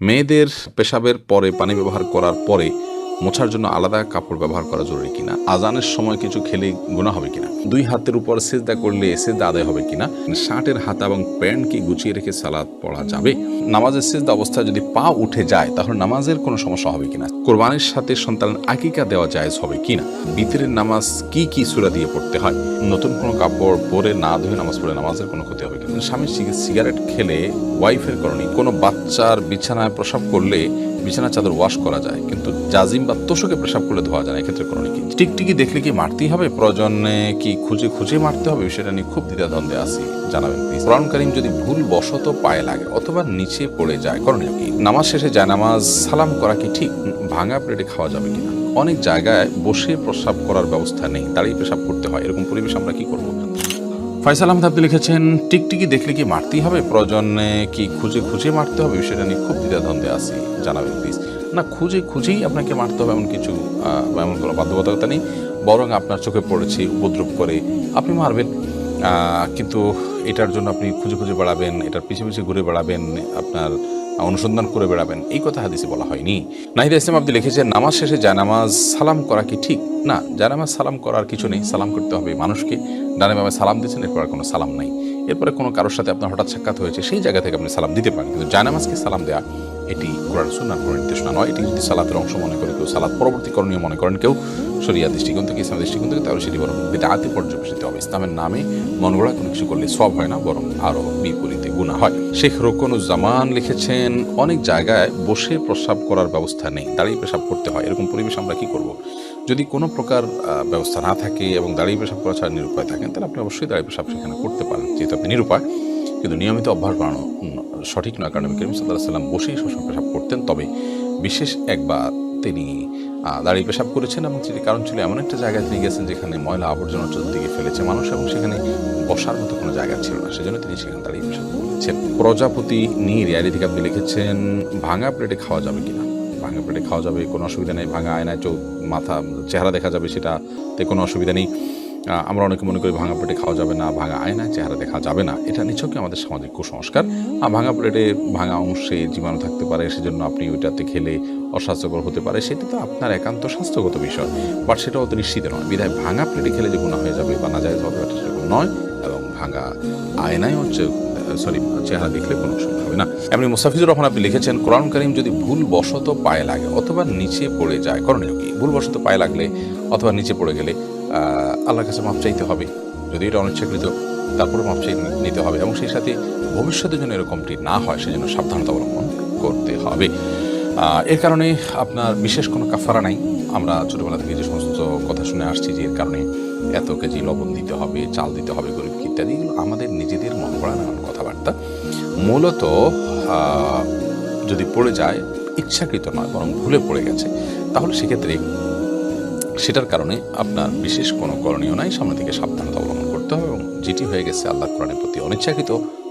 মেয়েদের পেশাবের পরে পানি ব্যবহার করার পরে মোছার জন্য আলাদা কাপড় ব্যবহার করা জরুরি কিনা? আজানের সময় কিছু খেলে গোনা হবে কিনা? দুই হাতের উপর সেজদা করলে সেজদা আদায় হবে কিনা? শার্টের হাতা এবং প্যান্ট কি গুছিয়ে রেখে সালাদ পড়া যাবে? নামাজের সেজদা অবস্থায় যদি পা উঠে যায়, তাহলে নামাজের কোনো সমস্যা হবে কিনা? কোরবানির সাথে সন্তানের আকিকা দেওয়া জায়েজ হবে কিনা? বিতরের নামাজ কি কি সুরা দিয়ে পড়তে হয়? নতুন কোনো কাপড় পরে না ধুয়ে নামাজ পড়ে নামাজের কোনো ক্ষতি হবে কিনা? স্বামী সিগারেট খেলে ওয়াইফের করণী, কোনো বাচ্চার বিছানায় প্রসাব করলে বিছানা চাদর ওয়াশ করা যায়, কিন্তু জাজিম বা তোষকে প্রসাব করলে ধোয়া যায় না, এক্ষেত্রে কোনো কি টিকটিকি দেখলে কি মারতেই হবে? প্রয়োজনে কি খুঁজে খুঁজে মারতে হবে? সেটা নিয়ে খুব দ্বিধাদ্বন্দ্বে আছি। জানাবেন কোরআন করিম যদি ভুল বশত পায়ে লাগে অথবা নিচে পড়ে যায়, করণীয় কি? নামাজ শেষে যায়, নামাজ সালাম করা কি ঠিক? ভাঙা প্লেটে খাওয়া যাবে কিনা অনেক জায়গায় বসে প্রসাব করার ব্যবস্থা নেই, দাঁড়িয়ে পেশাব করতে হয়। এরকম পরিবেশ আমরা কি করব? ফয়সাল আহমদ, আপনি লিখেছেন, টিকটিকি দেখলে কি মারতেই হবে? প্রয়োজনে কি খুঁজে খুঁজে মারতে হবে? সেটা নিয়ে খুব দ্বিধাদ্বন্দ্বে আসি জানাবেন প্লিজ না, খুঁজে খুঁজেই আপনাকে মারতে হবে এমন কিছু এমন কোনো বাধ্যবাধকতা নেই। বরং আপনার চোখে পড়েছি, উপদ্রব করে আপনি মারবেন। কিন্তু এটার জন্য আপনি খুঁজে খুঁজে বেড়াবেন, এটার পিছিয়ে পিছিয়ে ঘুরে বেড়াবেন, আপনার অনুসন্ধান করে বেড়াবেন। এই কথা হাদিসে বলা হয়নি। নাহিদা ইসলাম আপনি লিখেছেন নামাজ শেষে জানামাজ সালাম করা কি ঠিক? না, জানামাজ সালাম করার কিছু নেই। সালাম করতে হবে মানুষকে। ডানে বামে সালাম দিচ্ছেন এরপর কোনো সালাম নাই। এরপরে কোনো কারোর সাথে আপনার হঠাৎ সাক্ষাৎ হয়েছে, সেই জায়গা থেকে আপনি সালাম দিতে পারেন। কিন্তু জানামাজকে সালাম দেওয়া এটি কোরআন সুন্নার কোনো নির্দেশনা নয়, এটি যদি সালাতের অংশ মনে করে কেউ, সালাত পরবর্তী করণীয় মনে করেন কেউ, শরিয়া দৃষ্টিকোণ থেকে, ইসলামের দৃষ্টিকোণ থেকে, তাহলে সেটি বরং বেদাতি পর্যবেসিত হবে। ইসলামের নামে মন গড়া কোনো কিছু করলে সব হয় না, বরং আরও বিপরীতে গুণা হয়। শেখ রোকনুজ্জামান লিখেছেন, অনেক জায়গায় বসে প্রস্রাব করার ব্যবস্থা নেই, দাঁড়িয়ে পেশাব করতে হয়। এরকম পরিবেশ আমরা কি করব? যদি কোনো প্রকার ব্যবস্থা না থাকে এবং দাঁড়িয়ে পেশাব করা ছাড়া নিরুপায় থাকেন, তাহলে আপনি অবশ্যই দাঁড়িয়ে পেশাব সেখানে করতে পারেন, যেহেতু আপনি নিরুপায়। কিন্তু নিয়মিত অভ্যাস বাড়ানো সঠিক নয়। কারণ করিম সাল্লাহ সাল্লাম বসেই সবসময় পেশাব করতেন। তবে বিশেষ একবার তিনি দাঁড়িয়ে পেশাব করেছেন এবং সেটি কারণ ছিল এমন একটা জায়গায় তিনি গেছেন যেখানে ময়লা আবর্জনা চতুর্দিকে ফেলেছে মানুষ এবং সেখানে বসার মতো কোনো জায়গা ছিল না। সেজন্য তিনি সেখানে দাঁড়িয়ে পেশাব করেছেন। প্রজাপতি নিয়ে রিয়ালি থেকে আপনি লিখেছেন, ভাঙা প্লেটে খাওয়া যাবে কিনা? ভাঙা প্লেটে খাওয়া যাবে, কোনো অসুবিধা নেই। ভাঙা আয়নায় চোখ, মাথা, চেহারা দেখা যাবে, সেটাতে কোনো অসুবিধা নেই। আমরা অনেকে মনে করি ভাঙা প্লেটে খাওয়া যাবে না, ভাঙা আয়নায় চেহারা দেখা যাবে না। এটা নিছকই আমাদের সামাজিক কুসংস্কার। ভাঙা প্লেটে ভাঙা অংশে জীবাণু থাকতে পারে, সেজন্য আপনি ওইটাতে খেলে অস্বাস্থ্যকর হতে পারে, সেটা তো আপনার একান্ত স্বাস্থ্যগত বিষয়। বাট সেটা অত নিশ্চিত নয়। বিধায় ভাঙা প্লেটে খেলে যে গুণা হয়ে যাবে বা না যায় হবে সেরকম নয়। এবং ভাঙা আয়নায় হচ্ছে সরি চেহারা দেখলে কোনো অসুবিধা হবে না। এমনি মুস্তাফিজুর রহমান আপনি লিখেছেন, কোরআন করিম যদি ভুলবশত পায়ে লাগে, অথবা নিচে পড়ে যায়, করণীয় কি? ভুলবশত পায়ে লাগলে অথবা নিচে পড়ে গেলে আল্লাহর কাছে মাপ চাইতে হবে। যদি এটা অনিচ্ছাকৃত তারপরে মাপ চাই নিতে হবে এবং সেই সাথে ভবিষ্যতে যেন এরকমটি না হয়, সেজন্য সাবধানতা অবলম্বন করতে হবে। এর কারণে আপনার বিশেষ কোনো কাফারা নাই। আমরা ছোটোবেলা থেকে যে সমস্ত কথা শুনে আসছি যে এর কারণে এত কেজি লবণ দিতে হবে, চাল দিতে হবে, গরিব ইত্যাদি আমাদের নিজেদের মন গড়া নানান কথাবার্তা মূলত যদি পড়ে যায়, ইচ্ছাকৃত নয়, বরং ভুলে পড়ে গেছে, তাহলে সেক্ষেত্রে সেটার কারণে আপনার বিশেষ কোনো করণীয় নাই, সামনে থেকে সাবধানতা অবলম্বন করতে হবে এবং যেটি হয়ে গেছে আল্লাহ কোরআনের প্রতি অনিচ্ছাকৃত,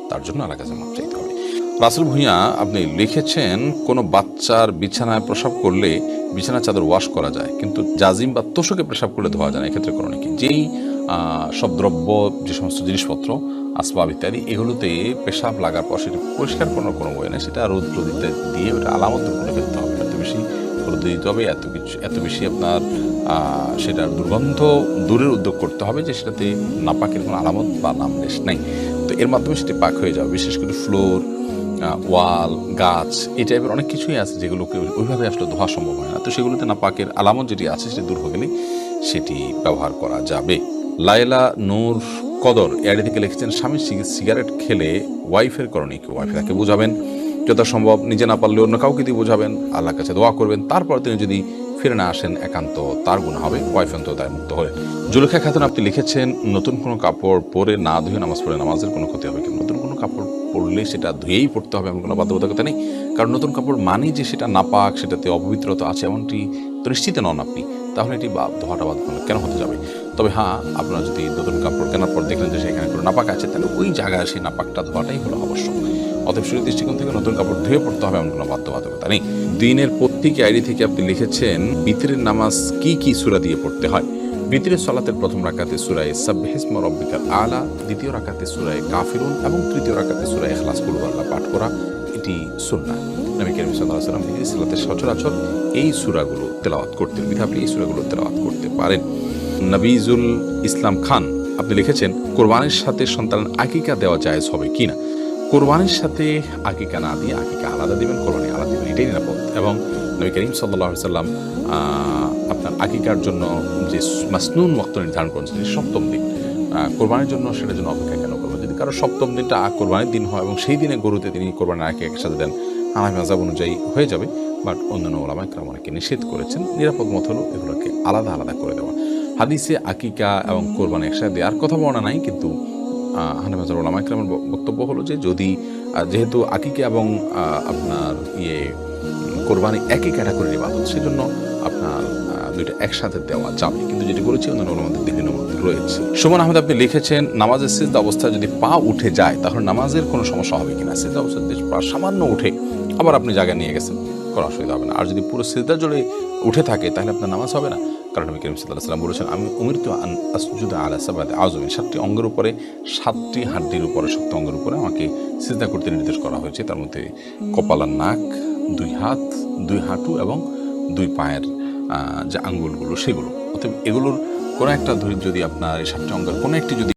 তার জন্য আল্লাহ কাছে মাপ চাইতে হবে। রাসেল ভূঁইয়া, আপনি লিখেছেন, কোনো বাচ্চার বিছানায় প্রসাব করলে বিছানা চাদর ওয়াশ করা যায়, কিন্তু জাজিম বা তোষকে প্রসাব করলে ধোয়া যায় না, এক্ষেত্রে করণীয় কি? যেই সব দ্রব্য, যে সমস্ত জিনিসপত্র, আসবাব ইত্যাদি, এগুলোতে পেশাব লাগার পর সেটা পরিষ্কার করার কোনো বই নেই সেটা রোদ রোদিতে দিয়ে ওটা আলামত করে ফেলতে হবে। এত বেশি রোদ দিতে হবে, এত কিছু, এত বেশি আপনার সেটার দুর্গন্ধ দূরের উদ্যোগ করতে হবে যে সেটাতে নাপাকের কোনো আলামত বা নাম লেশ নেই। তো এর মাধ্যমে সেটি পাক হয়ে যাবে। বিশেষ করে ফ্লোর ওয়াল, গাছ, এই টাইপের অনেক কিছুই আছে যেগুলোকে ওইভাবে আসলে ধোয়া সম্ভব হয় না। তো সেগুলোতে নাপাকের আলামত যেটি আছে সেটি দূর হয়ে গেলে সেটি ব্যবহার করা যাবে। লায়লা নূর কদর এআডি থেকে লিখেছেন, স্বামী সিগ- সিগারেট খেলে ওয়াইফের করণীয় কি? ওয়াইফ তাকে বোঝাবেন, যথাসম্ভব নিজে না পারলে অন্য কাউকে দিয়ে বোঝাবেন, আল্লাহর কাছে দোয়া করবেন, তারপর তিনি যদি ফিরে না আসেন, একান্ত তার গুণ হবে। ওয়াইফ অন্তত দায় মুক্ত হলেন জুলেখা খাতুন আপনি লিখেছেন, নতুন কোনো কাপড় পরে না ধুয়ে নামাজ পড়ে নামাজের কোনো ক্ষতি হবে কি? নতুন কোনো কাপড় পরলে সেটা ধুয়েই পড়তে হবে এমন কোনো বাধ্যবাধকতা নেই। কারণ নতুন কাপড় মানেই যে সেটা নাপাক সেটাতে অপবিত্রতা আছে, এমনটি তো নন আপনি। তাহলে এটি বা, ধোয়াটা বাদ কেন হতে যাবে? তবে হ্যাঁ আপনারা যদি নতুন কাপড় কেনার পর দেখলেন যে সেখানে কোনো নাপাক আছে, তাহলে ওই জায়গায় সেই নাপাকটা ধোয়াটাই হলো আবশ্যক। অতএব শরীর দৃষ্টিকোণ থেকে নতুন কাপড় ধুয়ে পড়তে হবে এমন কোনো বাধ্যবাধকতা নেই। দিনের প্রত্যেক আইডি থেকে আপনি লিখেছেন, বিতরের নামাজ কি কি সুরা দিয়ে পড়তে হয়? বিতরের সলাতের প্রথম রাকাতে সুরায় সাব্বিহিসমা রব্বিকাল আলা, দ্বিতীয় রাকাতে সুরায় কাফিরুন এবং তৃতীয় রাকাতে সুরায় ইখলাস কুল আল্লাহ পাঠ করা এটি সুন্নাহ। নবী করিম সাল্লাহ সাল্লাম সালাতে সচরাচর এই সুরাগুলো তেলাওয়াত করতেন। বিধা আপনি এই সুরাগুলো তেলাওয়াত করতে পারেন। নবীজুল ইসলাম খান। আপনি লিখেছেন, কোরবানির সাথে সন্তান আকিকা দেওয়া জায়েজ হবে কি না? কোরবানির সাথে আকিকা না দিয়ে আকিকা আলাদা দিবেন, কোরবানি আলাদা দিবেন, এটাই নিরাপদ। এবং নবী করিম সাল্লাহ সাল্লাম আপনার আকিকার জন্য যে মাসনুন ওয়াক্ত নির্ধারণ করেছেন সপ্তম দিন। কোরবানির জন্য সেটার জন্য অপেক্ষা কেন করব? যদি কারও সপ্তম দিনটা কোরবানির দিন হয় এবং সেই দিনে গরুতে তিনি কোরবানির আগে একসাথে দেন আনাই মাজাব অনুযায়ী হয়ে যাবে। বাট অন্যান্য ওলামা ইকরাম অনেকে নিষেধ করেছেন। নিরাপদ মত হলো এগুলোকে আলাদা আলাদা করে দেওয়া। হাদিসে আকিকা এবং কোরবানি একসাথে দেওয়ার কথা বলা নাই, কিন্তু হানামাজার ওলামা ইকরামের বক্তব্য হলো যে যদি যেহেতু আকিকা এবং আপনার ইয়ে কোরবানি একই ক্যাটাগরির ইবাদত, সেজন্য আপনার দুইটা একসাথে দেওয়া যাবে। কিন্তু যেটি করেছি, অন্যান্য ওলামাদের বিভিন্ন মত রয়েছে। সুমন আহমেদ, আপনি লিখেছেন, নামাজের সিদ্ধ অবস্থায় যদি পা উঠে যায়, তাহলে নামাজের কোনো সমস্যা হবে কিনা? সিদ্ধ অবস্থায় যদি পা সামান্য উঠে, আবার আপনি জায়গায় নিয়ে গেছেন, কোনো অসুবিধা হবে না। আর যদি পুরো সিদ্ধা জলে উঠে থাকে, তাহলে আপনার নামাজ হবে না। কারণ আমি করিম সাল্লাম বলেছেন, আমি উমির তো আসজুদ আলা সাবাদ আজমিন সাতটি অঙ্গের উপরে, সাতটি হাড্ডির উপরে, শক্ত অঙ্গের উপরে আমাকে সিজদা করতে নির্দেশ করা হয়েছে। তার মধ্যে কপালার নাক, দুই হাত, দুই হাঁটু এবং দুই পায়ের যে আঙ্গুলগুলো, সেগুলো। অর্থাৎ এগুলোর কোনো একটা যদি আপনার এই সাতটি অঙ্গের কোনো একটি যদি